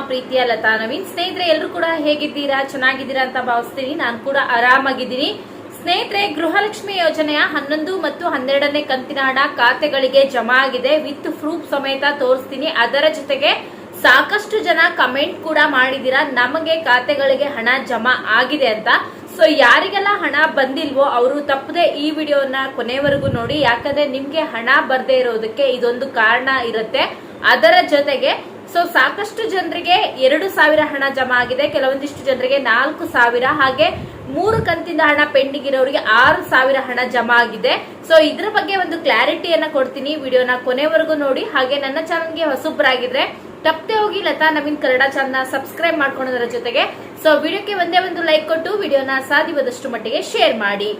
ಪ್ರೀತಿಯ ಲತಾ ನವೀನ್. ಸ್ನೇಹಿತರೆ ಎಲ್ಲರೂ ಕೂಡ ಹೇಗಿದ್ದೀರಾ? ಚೆನ್ನಾಗಿದ್ದೀರಾ ಅಂತ ಭಾವಿಸ್ತೀನಿ. ನಾನು ಕೂಡ ಆರಾಮಾಗಿದ್ದೀನಿ. ಸ್ನೇಹಿತರೆ, ಗೃಹಲಕ್ಷ್ಮಿ ಯೋಜನೆಯ ಹನ್ನೊಂದು ಮತ್ತು ಹನ್ನೆರಡನೇ ಕಂತಿನ ಹಣ ಖಾತೆಗಳಿಗೆ ಜಮಾ ಆಗಿದೆ. ವಿತ್ ಪ್ರೂಫ್ ಸಮೇತ ತೋರಿಸ್ತೀನಿ. ಅದರ ಜೊತೆಗೆ ಸಾಕಷ್ಟು ಜನ ಕಮೆಂಟ್ ಕೂಡ ಮಾಡಿದೀರಾ ನಮಗೆ ಖಾತೆಗಳಿಗೆ ಹಣ ಜಮಾ ಆಗಿದೆ ಅಂತ. ಸೊ, ಯಾರಿಗೆಲ್ಲ ಹಣ ಬಂದಿಲ್ವೋ ಅವರು ತಪ್ಪದೆ ಈ ವಿಡಿಯೋನ ಕೊನೆವರೆಗೂ ನೋಡಿ. ಯಾಕಂದ್ರೆ ನಿಮ್ಗೆ ಹಣ ಬರ್ದೇ ಇರೋದಕ್ಕೆ ಇದೊಂದು ಕಾರಣ ಇರುತ್ತೆ. ಅದರ ಜೊತೆಗೆ ಸೊ ಸಾಕಷ್ಟು ಜನರಿಗೆ ಎರಡು ಸಾವಿರ ಹಣ ಜಮಾ ಆಗಿದೆ. ಕೆಲವೊಂದಿಷ್ಟು ಜನರಿಗೆ ನಾಲ್ಕು ಸಾವಿರ ಹಾಗೆ ಮೂರು ಕಂತಿಂದ ಹಣ ಪೆಂಡಿಂಗ್ ಇರೋರಿಗೆ ಆರು ಸಾವಿರ ಹಣ ಜಮಾ ಆಗಿದೆ. ಸೊ ಇದ್ರ ಬಗ್ಗೆ ಒಂದು ಕ್ಲಾರಿಟಿಯನ್ನ ಕೊಡ್ತೀನಿ. ವಿಡಿಯೋನ ಕೊನೆವರೆಗೂ ನೋಡಿ. ಹಾಗೆ ನನ್ನ ಚಾನಲ್ಗೆ ಹೊಸಬ್ರಾಗಿದ್ರೆ ತಪ್ಪದೆ ಹೋಗಿ ಲತಾ ನವೀನ್ ಕನ್ನಡ ಚಾನಲ್ ಸಬ್ಸ್ಕ್ರೈಬ್ ಮಾಡ್ಕೊಳ್ಳೋದರ ಜೊತೆಗೆ. ಸೊ ವಿಡಿಯೋಕ್ಕೆ ಒಂದೇ ಒಂದು ಲೈಕ್ ಕೊಟ್ಟು ವಿಡಿಯೋನ ಸಾಧ್ಯವಾದಷ್ಟು ಮಟ್ಟಿಗೆ ಶೇರ್ ಮಾಡಿ.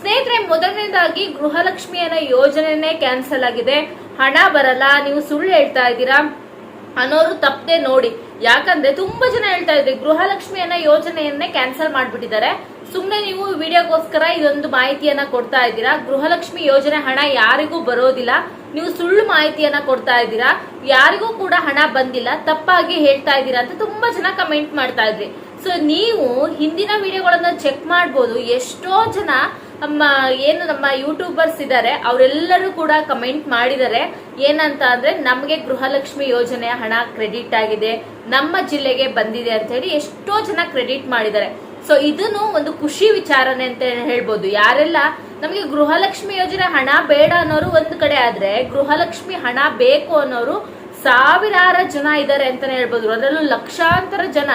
ಸ್ನೇಹಿತರೆ, ಮೊದಲನೇದಾಗಿ ಗೃಹಲಕ್ಷ್ಮಿಯನ್ನ ಯೋಜನೆನೇ ಕ್ಯಾನ್ಸಲ್ ಆಗಿದೆ. ಹಣ ಬರಲ್ಲ, ನೀವು ಸುಳ್ಳು ಹೇಳ್ತಾ ಇದ್ದೀರಾ? ಅನ್ನೋರು ತಪ್ಪದೆ ನೋಡಿ. ಯಾಕಂದ್ರೆ ತುಂಬಾ ಜನ ಹೇಳ್ತಾ ಇದ್ರಿ, ಗೃಹಲಕ್ಷ್ಮಿಯನ್ನ ಯೋಜನೆಯನ್ನೇ ಕ್ಯಾನ್ಸಲ್ ಮಾಡ್ಬಿಟ್ಟಿದ್ದಾರೆ. ಸುಮ್ನೆ ನೀವು ವಿಡಿಯೋಗೋಸ್ಕರ ಇದೊಂದು ಮಾಹಿತಿಯನ್ನ ಕೊಡ್ತಾ ಇದ್ದೀರಾ? ಗೃಹಲಕ್ಷ್ಮಿ ಯೋಜನೆ ಹಣ ಯಾರಿಗೂ ಬರೋದಿಲ್ಲ. ನೀವು ಸುಳ್ಳು ಮಾಹಿತಿಯನ್ನ ಕೊಡ್ತಾ ಇದ್ದೀರಾ? ಯಾರಿಗೂ ಕೂಡ ಹಣ ಬಂದಿಲ್ಲ. ತಪ್ಪಾಗಿ ಹೇಳ್ತಾ ಇದ್ದೀರಾ ಅಂತ ತುಂಬಾ ಜನ ಕಮೆಂಟ್ ಮಾಡ್ತಾ ಇದ್ರಿ. ಸೊ ನೀವು ಹಿಂದಿನ ವಿಡಿಯೋಗಳನ್ನ ಚೆಕ್ ಮಾಡ್ಬೋದು. ಎಷ್ಟೋ ಜನ ನಮ್ಮ ಏನು ನಮ್ಮ ಯೂಟ್ಯೂಬರ್ಸ್ ಇದ್ದಾರೆ ಅವರೆಲ್ಲರೂ ಕೂಡ ಕಮೆಂಟ್ ಮಾಡಿದ್ದಾರೆ ಏನಂತ ಅಂದ್ರೆ ನಮಗೆ ಗೃಹಲಕ್ಷ್ಮಿ ಯೋಜನೆಯ ಹಣ ಕ್ರೆಡಿಟ್ ಆಗಿದೆ, ನಮ್ಮ ಜಿಲ್ಲೆಗೆ ಬಂದಿದೆ ಅಂತ ಹೇಳಿ ಎಷ್ಟೋ ಜನ ಕ್ರೆಡಿಟ್ ಮಾಡಿದ್ದಾರೆ. ಸೊ ಇದನ್ನು ಒಂದು ಖುಷಿ ವಿಚಾರನೆ ಅಂತ ಹೇಳ್ಬೋದು. ಯಾರೆಲ್ಲ ನಮಗೆ ಗೃಹಲಕ್ಷ್ಮಿ ಯೋಜನೆ ಹಣ ಬೇಡ ಅನ್ನೋರು ಒಂದು ಕಡೆ ಆದ್ರೆ, ಗೃಹಲಕ್ಷ್ಮಿ ಹಣ ಬೇಕು ಅನ್ನೋರು ಸಾವಿರಾರ ಜನ ಇದ್ದಾರೆ ಅಂತಾನೆ ಹೇಳ್ಬೋದು. ಅದರಲ್ಲೂ ಲಕ್ಷಾಂತರ ಜನ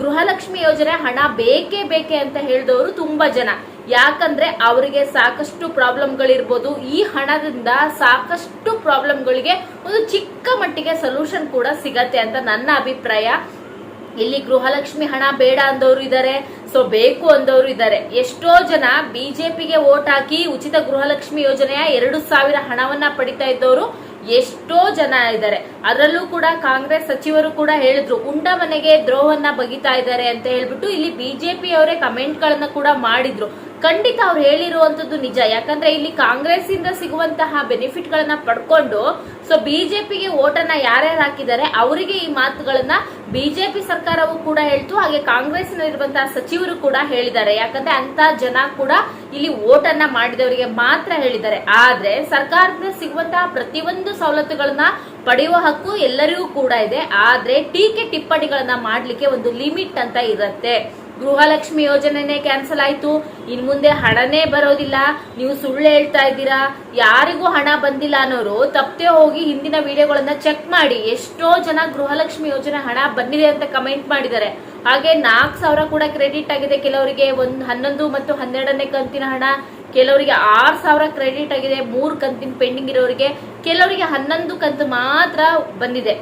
ಗೃಹಲಕ್ಷ್ಮಿ ಯೋಜನೆ ಹಣ ಬೇಕೇ ಬೇಕೇ ಅಂತ ಹೇಳಿದವರು ತುಂಬಾ ಜನ. ಯಾಕಂದ್ರೆ ಅವರಿಗೆ ಸಾಕಷ್ಟು ಪ್ರಾಬ್ಲಮ್ಗಳಿರ್ಬೋದು. ಈ ಹಣದಿಂದ ಸಾಕಷ್ಟು ಪ್ರಾಬ್ಲಮ್ಗಳಿಗೆ ಒಂದು ಚಿಕ್ಕ ಮಟ್ಟಿಗೆ ಸೊಲ್ಯೂಷನ್ ಕೂಡ ಸಿಗತ್ತೆ ಅಂತ ನನ್ನ ಅಭಿಪ್ರಾಯ. ಇಲ್ಲಿ ಗೃಹಲಕ್ಷ್ಮಿ ಹಣ ಬೇಡ ಅಂದವರು ಇದ್ದಾರೆ ಸೊ ಬೇಕು ಅಂದವರು ಇದ್ದಾರೆ ಎಷ್ಟೋ ಜನ ಬಿಜೆಪಿಗೆ ವೋಟ್ ಹಾಕಿ ಉಚಿತ ಗೃಹಲಕ್ಷ್ಮಿ ಯೋಜನೆಯ ಎರಡು ಸಾವಿರ ಹಣವನ್ನ ಪಡಿತಾ ಇದ್ದವರು ಎಷ್ಟೋ ಜನ ಇದ್ದಾರೆ ಅದರಲ್ಲೂ ಕೂಡ ಕಾಂಗ್ರೆಸ್ ಸಚಿವರು ಕೂಡ ಹೇಳಿದ್ರು, ಉಂಡ ಮನೆಗೆ ದ್ರೋಹವನ್ನ ಬಗಿತಾ ಇದ್ದಾರೆ ಅಂತ ಹೇಳ್ಬಿಟ್ಟು ಇಲ್ಲಿ ಬಿಜೆಪಿ ಅವರೇ ಕಮೆಂಟ್ ಗಳನ್ನ ಕೂಡ ಮಾಡಿದ್ರು. ಖಂಡಿತ ಅವ್ರು ಹೇಳಿರುವಂತದ್ದು ನಿಜ. ಯಾಕಂದ್ರೆ ಇಲ್ಲಿ ಕಾಂಗ್ರೆಸ್ ಇಂದ ಸಿಗುವಂತಹ ಬೆನಿಫಿಟ್ ಗಳನ್ನ ಪಡ್ಕೊಂಡು, ಸೊ ಬಿಜೆಪಿಗೆ ಓಟನ್ನ ಯಾರ್ಯಾರು ಹಾಕಿದ್ದಾರೆ, ಅವರಿಗೆ ಈ ಮಾತುಗಳನ್ನ ಬಿಜೆಪಿ ಸರ್ಕಾರವು ಕೂಡ ಹೇಳ್ತು, ಹಾಗೆ ಕಾಂಗ್ರೆಸ್ನಲ್ಲಿರುವಂತಹ ಸಚಿವರು ಕೂಡ ಹೇಳಿದ್ದಾರೆ. ಯಾಕಂದ್ರೆ ಅಂತ ಜನ ಕೂಡ ಇಲ್ಲಿ ಓಟನ್ನ ಮಾಡಿದವರಿಗೆ ಮಾತ್ರ ಹೇಳಿದ್ದಾರೆ. ಆದ್ರೆ ಸರ್ಕಾರದಿಂದ ಸಿಗುವಂತಹ ಪ್ರತಿಯೊಂದು ಸವಲತ್ತುಗಳನ್ನ ಪಡೆಯುವ ಹಕ್ಕು ಎಲ್ಲರಿಗೂ ಕೂಡ ಇದೆ. ಆದ್ರೆ ಟೀಕೆ ಟಿಪ್ಪಣಿಗಳನ್ನ ಮಾಡ್ಲಿಕ್ಕೆ ಒಂದು ಲಿಮಿಟ್ ಅಂತ ಇರುತ್ತೆ. ಗೃಹಲಕ್ಷ್ಮಿ ಯೋಜನೆನೇ ಕ್ಯಾನ್ಸಲ್ ಆಯ್ತು. ಇನ್ ಮುಂದೆ ಹಣನೇ ಬರೋದಿಲ್ಲ. ನೀವು ಸುಳ್ಳು ಹೇಳ್ತಾ ಇದ್ದೀರಾ? ಯಾರಿಗೂ ಹಣ ಬಂದಿಲ್ಲ ಅನ್ನೋರು ತಪ್ಪದೆ ಹೋಗಿ ಹಿಂದಿನ ವಿಡಿಯೋಗಳನ್ನ ಚೆಕ್ ಮಾಡಿ. ಎಷ್ಟೋ ಜನ ಗೃಹಲಕ್ಷ್ಮಿ ಯೋಜನೆ ಹಣ ಬಂದಿದೆ ಅಂತ ಕಮೆಂಟ್ ಮಾಡಿದ್ದಾರೆ. ಹಾಗೆ ನಾಲ್ಕು ಸಾವಿರ ಕೂಡ ಕ್ರೆಡಿಟ್ ಆಗಿದೆ ಕೆಲವರಿಗೆ. ಒಂದ್ ಹನ್ನೊಂದು ಮತ್ತು ಹನ್ನೆರಡನೇ ಕಂತಿನ ಹಣ. ಕೆಲವರಿಗೆ ಆರು ಸಾವಿರ ಕ್ರೆಡಿಟ್ ಆಗಿದೆ. ಮೂರು ಕಂತಿನ ಪೆಂಡಿಂಗ್ ಇರೋರಿಗೆ. ಕೆಲವರಿಗೆ ಹನ್ನೊಂದು ಕಂತು ಮಾತ್ರ ಬಂದಿದೆ.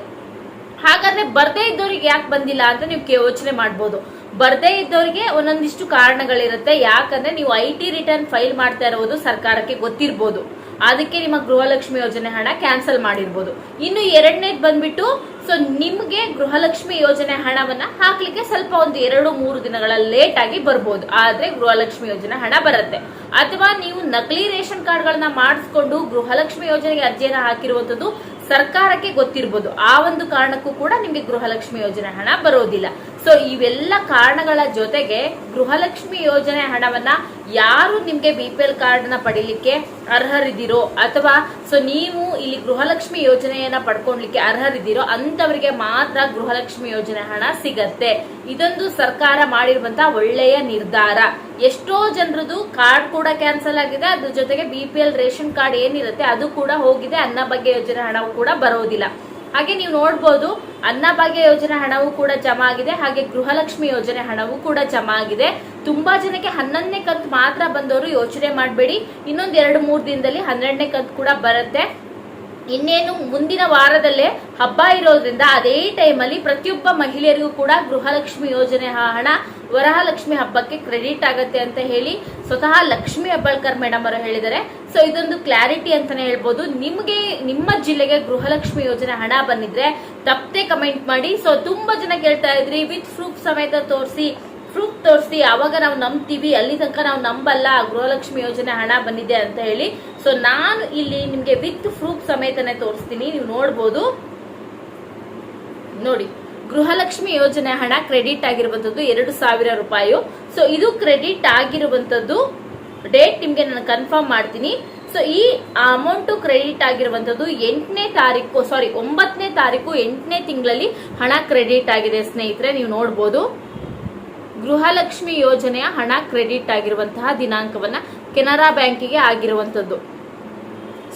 ಹಾಗಾದ್ರೆ ಬರ್ದೇ ಇದ್ದವ್ರಿಗೆ ಯಾಕೆ ಬಂದಿಲ್ಲ ಅಂತ ನೀವು ಯೋಚನೆ ಮಾಡ್ಬೋದು. ಬರ್ದೇ ಇದ್ದವರಿಗೆ ಒಂದೊಂದಿಷ್ಟು ಕಾರಣಗಳಿರುತ್ತೆ. ಯಾಕಂದ್ರೆ ನೀವು ಐ ಟಿ ರಿಟರ್ನ್ ಫೈಲ್ ಮಾಡ್ತಾ ಇರೋದು ಸರ್ಕಾರಕ್ಕೆ ಗೊತ್ತಿರ್ಬೋದು. ಅದಕ್ಕೆ ನಿಮ್ಮ ಗೃಹಲಕ್ಷ್ಮಿ ಯೋಜನೆ ಹಣ ಕ್ಯಾನ್ಸಲ್ ಮಾಡಿರ್ಬೋದು. ಇನ್ನು ಎರಡನೇದು ಬಂದ್ಬಿಟ್ಟು ಸೊ ನಿಮ್ಗೆ ಗೃಹಲಕ್ಷ್ಮಿ ಯೋಜನೆ ಹಣವನ್ನ ಹಾಕ್ಲಿಕ್ಕೆ ಸ್ವಲ್ಪ ಒಂದು ಎರಡು ಮೂರು ದಿನಗಳ ಲೇಟ್ ಆಗಿ ಬರ್ಬೋದು. ಆದ್ರೆ ಗೃಹಲಕ್ಷ್ಮಿ ಯೋಜನೆ ಹಣ ಬರುತ್ತೆ. ಅಥವಾ ನೀವು ನಕಲಿ ರೇಷನ್ ಕಾರ್ಡ್ಗಳನ್ನ ಮಾಡಿಸ್ಕೊಂಡು ಗೃಹಲಕ್ಷ್ಮಿ ಯೋಜನೆಗೆ ಅರ್ಜಿಯನ್ನ ಹಾಕಿರುವಂತದ್ದು ಸರ್ಕಾರಕ್ಕೆ ಗೊತ್ತಿರ್ಬೋದು. ಆ ಒಂದು ಕಾರಣಕ್ಕೂ ಕೂಡ ನಿಮಗೆ ಗೃಹಲಕ್ಷ್ಮಿ ಯೋಜನೆ ಹಣ ಬರೋದಿಲ್ಲ. ಸೊ ಇವೆಲ್ಲ ಕಾರಣಗಳ ಜೊತೆಗೆ ಗೃಹಲಕ್ಷ್ಮಿ ಯೋಜನೆ ಹಣವನ್ನ ಯಾರು ನಿಮ್ಗೆ ಬಿ ಪಿ ಎಲ್ ಕಾರ್ಡ್ನ ಪಡಿಲಿಕ್ಕೆ ಅರ್ಹರಿದ್ದೀರೋ ಅಥವಾ ಸೊ ನೀವು ಇಲ್ಲಿ ಗೃಹಲಕ್ಷ್ಮಿ ಯೋಜನೆಯನ್ನ ಪಡ್ಕೊಳ್ಲಿಕ್ಕೆ ಅರ್ಹರಿದ್ದೀರೋ ಅಂತವರಿಗೆ ಮಾತ್ರ ಗೃಹಲಕ್ಷ್ಮಿ ಯೋಜನೆ ಹಣ ಸಿಗತ್ತೆ. ಇದೊಂದು ಸರ್ಕಾರ ಮಾಡಿರುವಂತ ಒಳ್ಳೆಯ ನಿರ್ಧಾರ. ಎಷ್ಟೋ ಜನರದು ಕಾರ್ಡ್ ಕೂಡ ಕ್ಯಾನ್ಸಲ್ ಆಗಿದೆ. ಅದ್ರ ಜೊತೆಗೆ B P L ration card ಏನಿರುತ್ತೆ ಅದು ಕೂಡ ಹೋಗಿದೆ. ಅನ್ನಭಾಗ್ಯ ಯೋಜನೆ ಹಣವು ಕೂಡ ಬರೋದಿಲ್ಲ. ಹಾಗೆ ನೀವು ನೋಡ್ಬೋದು ಅನ್ನಭಾಗ್ಯ ಯೋಜನೆ ಹಣವು ಕೂಡ ಜಮಾ ಆಗಿದೆ, ಹಾಗೆ ಗೃಹಲಕ್ಷ್ಮಿ ಯೋಜನೆ ಹಣವು ಕೂಡ ಜಮಾ ಆಗಿದೆ. ತುಂಬಾ ಜನಕ್ಕೆ ಹನ್ನೊಂದನೇ ಕಂತು ಮಾತ್ರ ಬಂದವರು ಯೋಚನೆ ಮಾಡಬೇಡಿ. ಇನ್ನೊಂದ್ ಎರಡು ಮೂರು ದಿನದಲ್ಲಿ ಹನ್ನೆರಡನೇ ಕಂತು ಕೂಡ ಬರುತ್ತೆ. ಇನ್ನೇನು ಮುಂದಿನ ವಾರದಲ್ಲೇ ಹಬ್ಬ ಇರೋದ್ರಿಂದ ಅದೇ ಟೈಮಲ್ಲಿ ಪ್ರತಿಯೊಬ್ಬ ಮಹಿಳೆಯರಿಗೂ ಕೂಡ ಗೃಹಲಕ್ಷ್ಮಿ ಯೋಜನೆ ಹಣ ವರಹಲಕ್ಷ್ಮಿ ಹಬ್ಬಕ್ಕೆ ಕ್ರೆಡಿಟ್ ಆಗತ್ತೆ ಅಂತ ಹೇಳಿ ಸ್ವತಃ ಲಕ್ಷ್ಮಿ ಹೆಬ್ಬಾಳ್ಕರ್ ಮೇಡಮ್ ಅವರು ಹೇಳಿದ್ದಾರೆ. ಸೊ ಇದೊಂದು ಕ್ಲಾರಿಟಿ ಅಂತಾನೆ ಹೇಳ್ಬೋದು. ನಿಮಗೆ, ನಿಮ್ಮ ಜಿಲ್ಲೆಗೆ ಗೃಹಲಕ್ಷ್ಮಿ ಯೋಜನೆ ಹಣ ಬಂದಿದ್ರೆ ತಪ್ಪದೆ ಕಮೆಂಟ್ ಮಾಡಿ. ಸೊ ತುಂಬಾ ಜನ ಕೇಳ್ತಾ ಇದ್ರಿ, ವಿತ್ ಪ್ರೂಫ್ ಸಮೇತ ತೋರಿಸಿ ಪ್ರೂಫ್ ತೋರಿಸಿ, ಅವಾಗ ನಾವು ನಂಬ್ತೀವಿ, ಅಲ್ಲಿ ತನಕ ನಾವು ನಂಬಲ್ಲ ಗೃಹಲಕ್ಷ್ಮಿ ಯೋಜನೆ ಹಣ ಬಂದಿದೆ ಅಂತ ಹೇಳಿ. ಸೊ ನಾನು ಇಲ್ಲಿ ನಿಮಗೆ ವಿತ್ ಪ್ರೂಫ್ ಸಮೇತನೇ ತೋರಿಸ್ತೀನಿ, ನೀವು ನೋಡ್ಬೋದು. ನೋಡಿ, ಗೃಹಲಕ್ಷ್ಮಿ ಯೋಜನೆ ಹಣ ಕ್ರೆಡಿಟ್ ಆಗಿರುವಂತದ್ದು ಎರಡು ಸಾವಿರ ರೂಪಾಯಿ. ಸೊ ಇದು ಕ್ರೆಡಿಟ್ ಆಗಿರುವಂತದ್ದು ಡೇಟ್ ನಿಮಗೆ ನಾನು ಕನ್ಫರ್ಮ್ ಮಾಡ್ತೀನಿ. ಸೊ ಈ ಅಮೌಂಟ್ ಕ್ರೆಡಿಟ್ ಆಗಿರುವಂತದ್ದು ಎಂಟನೇ ತಾರೀಕು ಸಾರಿ ಒಂಬತ್ತನೇ ತಾರೀಕು, ಎಂಟನೇ ತಿಂಗಳಲ್ಲಿ ಹಣ ಕ್ರೆಡಿಟ್ ಆಗಿದೆ, ಸ್ನೇಹಿತರೆ, ನೀವು ನೋಡ್ಬೋದು. ಗೃಹಲಕ್ಷ್ಮಿ ಯೋಜನೆಯ ಹಣ ಕ್ರೆಡಿಟ್ ಆಗಿರುವಂತಹ ದಿನಾಂಕವನ್ನ ಕೆನರಾ ಬ್ಯಾಂಕಿಗೆ ಆಗಿರುವಂತದ್ದು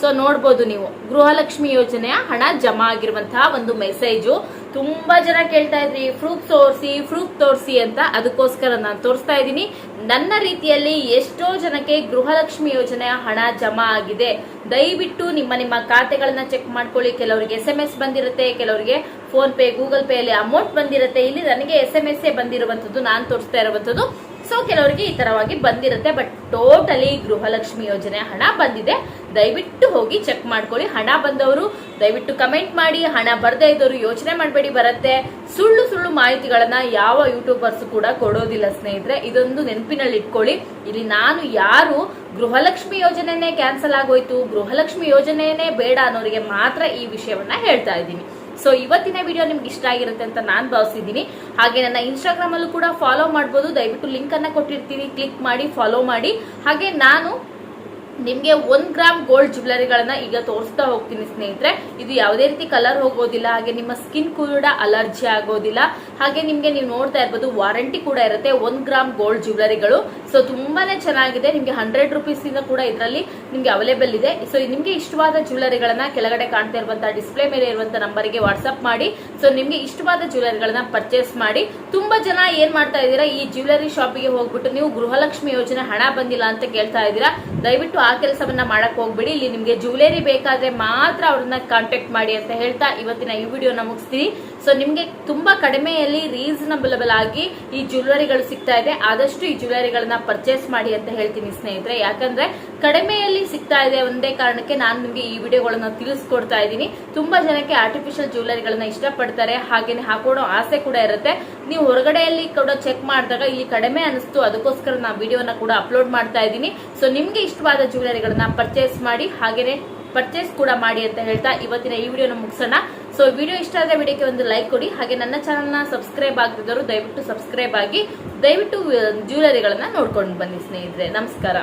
ಸೊ ನೋಡ್ಬೋದು ನೀವು, ಗೃಹಲಕ್ಷ್ಮಿ ಯೋಜನೆಯ ಹಣ ಜಮಾ ಆಗಿರುವಂತಹ ಒಂದು ಮೆಸೇಜು ತುಂಬಾ ಜನ ಕೇಳ್ತಾ ಇದ್ರಿ ಪ್ರೂಫ್ ತೋರಿಸಿ ಪ್ರೂಫ್ ತೋರಿಸಿ ಅಂತ. ಅದಕ್ಕೋಸ್ಕರ ನಾನು ತೋರಿಸ್ತಾ ಇದ್ದೀನಿ. ನನ್ನ ರೀತಿಯಲ್ಲಿ ಎಷ್ಟೋ ಜನಕ್ಕೆ ಗೃಹಲಕ್ಷ್ಮಿ ಯೋಜನೆಯ ಹಣ ಜಮಾ ಆಗಿದೆ. ದಯವಿಟ್ಟು ನಿಮ್ಮ ನಿಮ್ಮ ಖಾತೆಗಳನ್ನ ಚೆಕ್ ಮಾಡ್ಕೊಳ್ಳಿ. ಕೆಲವರಿಗೆ ಎಸ್ ಎಂ ಎಸ್ ಬಂದಿರುತ್ತೆ, ಕೆಲವರಿಗೆ ಫೋನ್ ಪೇ, ಗೂಗಲ್ ಪೇ ಅಲ್ಲಿ ಅಮೌಂಟ್ ಬಂದಿರುತ್ತೆ. ಇಲ್ಲಿ ನನಗೆ ಎಸ್ ಎಂ ಎಸ್ ಬಂದಿರುವಂತದ್ದು ನಾನು ತೋರಿಸ್ತಾ ಇರುವಂತದ್ದು ಸೊ ಕೆಲವರಿಗೆ ಈ ತರವಾಗಿ ಬಂದಿರುತ್ತೆ. ಬಟ್ ಟೋಟಲಿ ಗೃಹಲಕ್ಷ್ಮಿ ಯೋಜನೆ ಹಣ ಬಂದಿದೆ. ದಯವಿಟ್ಟು ಹೋಗಿ ಚೆಕ್ ಮಾಡ್ಕೊಳ್ಳಿ. ಹಣ ಬಂದವರು, ದಯವಿಟ್ಟು ಕಮೆಂಟ್ ಮಾಡಿ. ಹಣ ಬರದೇ ಇದ್ದವರು ಯೋಚನೆ ಮಾಡಬೇಡಿ, ಬರುತ್ತೆ. ಸುಳ್ಳು ಸುಳ್ಳು ಮಾಹಿತಿಗಳನ್ನ ಯಾವ ಯೂಟ್ಯೂಬರ್ಸ್ ಕೂಡ ಕೊಡೋದಿಲ್ಲ, ಸ್ನೇಹಿತರೆ. ಇದೊಂದು ನೆನಪಿನಲ್ಲಿ ಇಟ್ಕೊಳ್ಳಿ. ಇಲ್ಲಿ ನಾನು ಯಾರು? ಗೃಹಲಕ್ಷ್ಮಿ ಯೋಜನೆನೇ ಕ್ಯಾನ್ಸಲ್ ಆಗೋಯ್ತು. ಗೃಹಲಕ್ಷ್ಮಿ ಯೋಜನೆನೇ ಬೇಡ ಅನ್ನೋರಿಗೆ ಮಾತ್ರ ಈ ವಿಷಯವನ್ನ ಹೇಳ್ತಾ ಇದ್ದೀನಿ. ಸೊ ಇವತ್ತಿನ ವಿಡಿಯೋ ನಿಮ್ಗೆ ಇಷ್ಟ ಆಗಿರುತ್ತೆ ಅಂತ ನಾನು ಭಾವಿಸಿದ್ದೀನಿ. ಹಾಗೆ ನನ್ನ ಇನ್ಸ್ಟಾಗ್ರಾಮ್ ಅಲ್ಲೂ ಕೂಡ ಫಾಲೋ ಮಾಡ್ಬೋದು. ದಯವಿಟ್ಟು ಲಿಂಕ್ ಅನ್ನ ಕೊಟ್ಟಿರ್ತೀನಿ. ಕ್ಲಿಕ್ ಮಾಡಿ ಫಾಲೋ ಮಾಡಿ. ಹಾಗೆ ನಾನು ನಿಮಗೆ ಒಂದ್ ಗ್ರಾಮ್ ಗೋಲ್ಡ್ ಜ್ಯುವೆಲರಿಗಳನ್ನ ಈಗ ತೋರಿಸ್ತಾ ಹೋಗ್ತೀನಿ ಸ್ನೇಹಿತರೆ. ಇದು ಯಾವುದೇ ರೀತಿ ಕಲರ್ ಹೋಗೋದಿಲ್ಲ. ಹಾಗೆ ನಿಮ್ಮ ಸ್ಕಿನ್ ಕೂಡ ಅಲರ್ಜಿ ಆಗೋದಿಲ್ಲ. ಹಾಗೆ ನಿಮಗೆ ನೀವು ನೋಡ್ತಾ ಇರ್ಬೋದು ವಾರಂಟಿ ಕೂಡ ಇರುತ್ತೆ. ಒಂದ್ ಗ್ರಾಮ್ ಗೋಲ್ಡ್ ಜ್ಯುವೆಲರಿಗಳು ಸೊ ತುಂಬಾನೇ ಚೆನ್ನಾಗಿದೆ. ನಿಮ್ಗೆ ಹಂಡ್ರೆಡ್ ರುಪೀಸ್ ಇಂದ ಕೂಡ ಇದರಲ್ಲಿ ನಿಮ್ಗೆ ಅವೈಲೇಬಲ್ ಇದೆ. ಸೊ ನಿಮ್ಗೆ ಇಷ್ಟವಾದ ಜ್ಯುವೆಲರಿಗಳನ್ನ ಕೆಳಗಡೆ ಕಾಣ್ತಾ ಇರುವಂತಹ ಡಿಸ್ಪ್ಲೇ ಮೇಲೆ ಇರುವಂತಹ ನಂಬರ್ಗೆ ವಾಟ್ಸ್ಆಪ್ ಮಾಡಿ. ಸೊ ನಿಮ್ಗೆ ಇಷ್ಟವಾದ ಜ್ಯುವೆಲರಿಗಳನ್ನ ಪರ್ಚೇಸ್ ಮಾಡಿ. ತುಂಬಾ ಜನ ಏನ್ ಮಾಡ್ತಾ ಇದ್ದೀರಾ, ಈ ಜ್ಯುವೆಲರಿ ಶಾಪಿಗೆ ಹೋಗ್ಬಿಟ್ಟು ನೀವು ಗೃಹಲಕ್ಷ್ಮಿ ಯೋಜನೆ ಹಣ ಬಂದಿಲ್ಲ ಅಂತ ಕೇಳ್ತಾ ಇದ್ದೀರಾ, ದಯವಿಟ್ಟು ಆ ಕೆಲಸವನ್ನ ಮಾಡಕ್ ಹೋಗ್ಬಿಡಿ. ಇಲ್ಲಿ ನಿಮ್ಗೆ ಜ್ಯುವೆಲರಿ ಬೇಕಾದ್ರೆ ಮಾತ್ರ ಅವ್ರನ್ನ ಕಾಂಟ್ಯಾಕ್ಟ್ ಮಾಡಿ ಅಂತ ಹೇಳ್ತಾ ಇವತ್ತಿನ ಈ ವಿಡಿಯೋನ ಮುಗಿಸ್ತೀನಿ. ಸೊ ನಿಮ್ಗೆ ತುಂಬಾ ಕಡಿಮೆಯಲ್ಲಿ ರೀಸನಬಲ್ ಆಗಿ ಈ ಜ್ಯುವೆಲರಿಗಳು ಸಿಗ್ತಾ ಇದೆ. ಆದಷ್ಟು ಈ ಜ್ಯುವೆಲರಿಗಳನ್ನ ಪರ್ಚೇಸ್ ಮಾಡಿ ಅಂತ ಹೇಳ್ತೀನಿ ಸ್ನೇಹಿತರೆ. ಯಾಕಂದ್ರೆ ಕಡಿಮೆಯಲ್ಲಿ ಸಿಗ್ತಾ ಇದೆ ಒಂದೇ ಕಾರಣಕ್ಕೆ ನಾನು ನಿಮಗೆ ಈ ವಿಡಿಯೋಗಳನ್ನ ತಿಳಿಸ್ಕೊಡ್ತಾ ಇದ್ದೀನಿ. ತುಂಬಾ ಜನಕ್ಕೆ ಆರ್ಟಿಫಿಷಿಯಲ್ ಜ್ಯುವೆಲರಿಗಳನ್ನ ಇಷ್ಟಪಡ್ತಾರೆ. ಹಾಗೇನೆ ಹಾಕೊಳ್ಳೋ ಆಸೆ ಕೂಡ ಇರುತ್ತೆ. ನೀವು ಹೊರಗಡೆಯಲ್ಲಿ ಕೂಡ ಚೆಕ್ ಮಾಡಿದಾಗ ಇಲ್ಲಿ ಕಡಿಮೆ ಅನಿಸ್ತು. ಅದಕ್ಕೋಸ್ಕರ ನಾನು ವಿಡಿಯೋನ ಕೂಡ ಅಪ್ಲೋಡ್ ಮಾಡ್ತಾ ಇದ್ದೀನಿ. ಸೊ ನಿಮ್ಗೆ ಇಷ್ಟವಾದ ಜ್ಯುವೆಲರಿಗಳನ್ನ ಪರ್ಚೇಸ್ ಮಾಡಿ, ಹಾಗೇನೆ ಪರ್ಚೇಸ್ ಕೂಡ ಮಾಡಿ ಅಂತ ಹೇಳ್ತಾ ಇವತ್ತಿನ ಈ ವಿಡಿಯೋನ ಮುಗಿಸೋಣ. ಸೊ ವಿಡಿಯೋ ಇಷ್ಟ ಆದ್ರೆ ವಿಡಿಯೋಕ್ಕೆ ಒಂದು ಲೈಕ್ ಕೊಡಿ. ಹಾಗೆ ನನ್ನ ಚಾನಲ್ನ ಸಬ್ಸ್ಕ್ರೈಬ್ ಆಗದಿದ್ದರು ದಯವಿಟ್ಟು ಸಬ್ಸ್ಕ್ರೈಬ್ ಆಗಿ ದಯವಿಟ್ಟು ಜ್ಯುವೆಲರಿಗಳನ್ನ ನೋಡ್ಕೊಂಡು ಬನ್ನಿ ಸ್ನೇಹಿತರೆ. ನಮಸ್ಕಾರ.